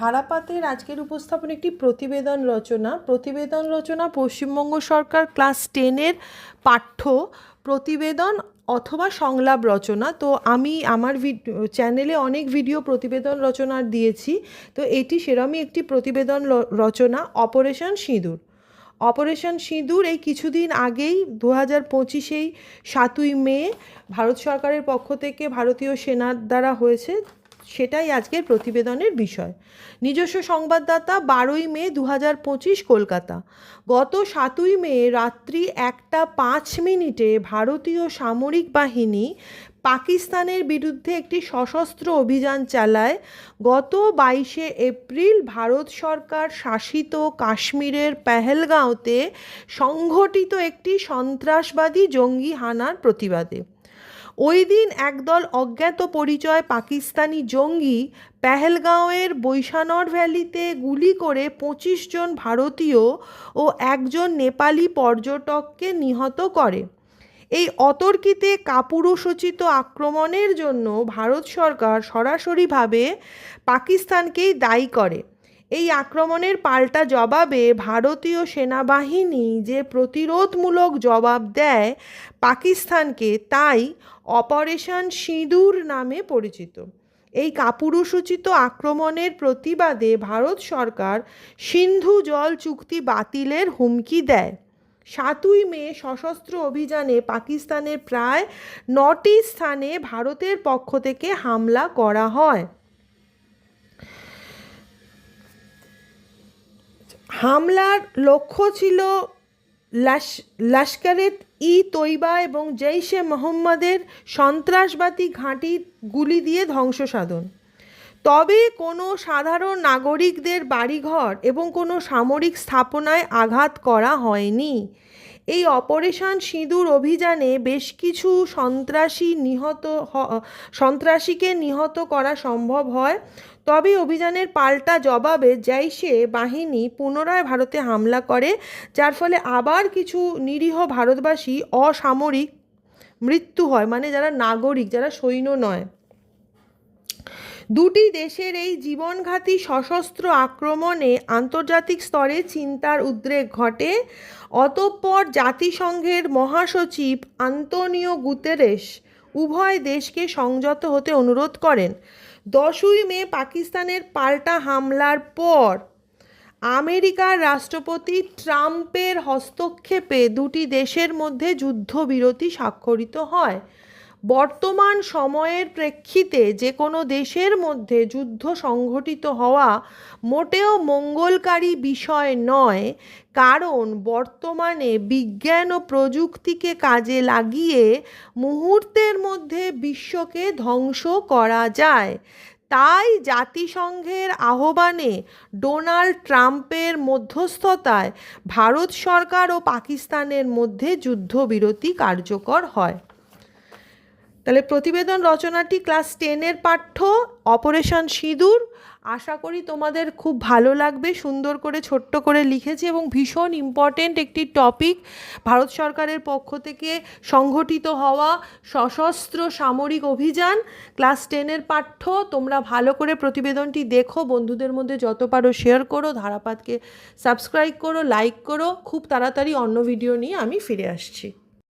ধারাপাতের আজকের উপস্থাপন একটি প্রতিবেদন রচনা। প্রতিবেদন রচনা পশ্চিমবঙ্গ সরকার ক্লাস টেনের পাঠ্য প্রতিবেদন অথবা সংলাপ রচনা। তো আমি আমার চ্যানেলে অনেক ভিডিও প্রতিবেদন রচনার দিয়েছি। তো এটি সেরমই একটি প্রতিবেদন রচনা, অপারেশন সিঁদুর। অপারেশন সিঁদুর এই কিছুদিন আগেই দু হাজার পঁচিশেই সাতই মে ভারত সরকারের পক্ষ থেকে ভারতীয় সেনার দ্বারা হয়েছে। সেটাই আজকের প্রতিবেদনের বিষয়। নিজস্ব সংবাদদাতা বারোই মে দু হাজার পঁচিশ কলকাতা। গত সাতই মে রাত্রি একটা পাঁচ মিনিটে ভারতীয় সামরিক বাহিনী পাকিস্তানের বিরুদ্ধে একটি সশস্ত্র অভিযান চালায়। গত বাইশে এপ্রিল ভারত সরকার শাসিত কাশ্মীরের পেহেলগাঁওতে সংঘটিত একটি সন্ত্রাসবাদী জঙ্গি হানার প্রতিবাদে। ওই দিন একদল অজ্ঞাত পরিচয় পাকিস্তানি জঙ্গি পেহেলগাঁওয়ের বৈশানর ভ্যালিতে গুলি করে পঁচিশ জন ভারতীয় ও একজন নেপালি পর্যটককে নিহত করে। এই অতর্কিতে কাপুরুষোচিত আক্রমণের জন্য ভারত সরকার সরাসরিভাবে পাকিস্তানকেই দায়ী করে। এই আক্রমণের পাল্টা জবাবে ভারতীয় সেনাবাহিনী যে প্রতিরোধমূলক জবাব দেয় পাকিস্তানকে, তাই অপারেশন সিঁদুর নামে পরিচিত। এই কাপুরুষোচিত আক্রমণের প্রতিবাদে ভারত সরকার সিন্ধু জল চুক্তি বাতিলের হুমকি দেয়। সাতই মে সশস্ত্র অভিযানে পাকিস্তানের প্রায় নটি স্থানে ভারতের পক্ষ থেকে হামলা করা হয়। হামলার লক্ষ্য ছিল লাশ লাস্কারেত ই তৈবা এবং জৈশে মোহাম্মদের সন্ত্রাসবাদী ঘাঁটি গুলি দিয়ে ধ্বংস সাধন তবে কোনো সাধারণ নাগরিকদের বাড়িঘর এবং কোনো সামরিক স্থাপনায় আঘাত করা হয়নি। এই অপারেশন সিঁদুর অভিযানে বেশ কিছু সন্ত্রাসী নিহত সন্ত্রাসীকে নিহত করা সম্ভব হয়। তবে অভিযানের পাল্টা জবাবে জৈশে বাহিনী পুনরায় ভারতে হামলা করে, যার ফলে আবার কিছু নিরীহ ভারতবাসী অসামরিক মৃত্যু হয় মানে যারা নাগরিক, যারা সৈন্য নয়। দুটি দেশের এই জীবনঘাতী সশস্ত্র আক্রমণে আন্তর্জাতিক স্তরে চিন্তার উদ্রেক ঘটে। অতঃপর জাতিসংঘের মহাসচিব আন্তোনিও গুতেরেস উভয় দেশকে সংযত হতে অনুরোধ করেন। দশই মে পাকিস্তানের পাল্টা হামলার পর আমেরিকার রাষ্ট্রপতি ট্রাম্পের হস্তক্ষেপে দুটি দেশের মধ্যে যুদ্ধবিরতি স্বাক্ষরিত হয়। বর্তমান সময়ের প্রেক্ষিতে যে কোনো দেশের মধ্যে যুদ্ধ সংঘটিত হওয়া মোটেও মঙ্গলকারী বিষয় নয়, কারণ বর্তমানে বিজ্ঞান ও প্রযুক্তিকে কাজে লাগিয়ে মুহূর্তের মধ্যে বিশ্বকে ধ্বংস করা যায়। তাই জাতিসংঘের আহ্বানে ডোনাল্ড ট্রাম্পের মধ্যস্থতায় ভারত সরকার ও পাকিস্তানের মধ্যে যুদ্ধবিরতি কার্যকর হয়। তাহলে প্রতিবেদন রচনাটি ক্লাস টেনের পাঠ্য, অপারেশন সিঁদুর। আশা করি তোমাদের খুব ভালো লাগবে, সুন্দর করে, ছোট্ট করে লিখেছি এবং ভীষণ ইম্পর্টেন্ট একটি টপিক ভারত সরকারের পক্ষ থেকে সংঘটিত হওয়া সশস্ত্র সামরিক অভিযান, ক্লাস টেনের পাঠ্য। তোমরা ভালো করে প্রতিবেদনটি দেখো, বন্ধুদের মধ্যে যত পারো শেয়ার করো, ধারাপাতকে সাবস্ক্রাইব করো লাইক করো। খুব তাড়াতাড়ি অন্য ভিডিও নিয়ে আমি ফিরে আসছি।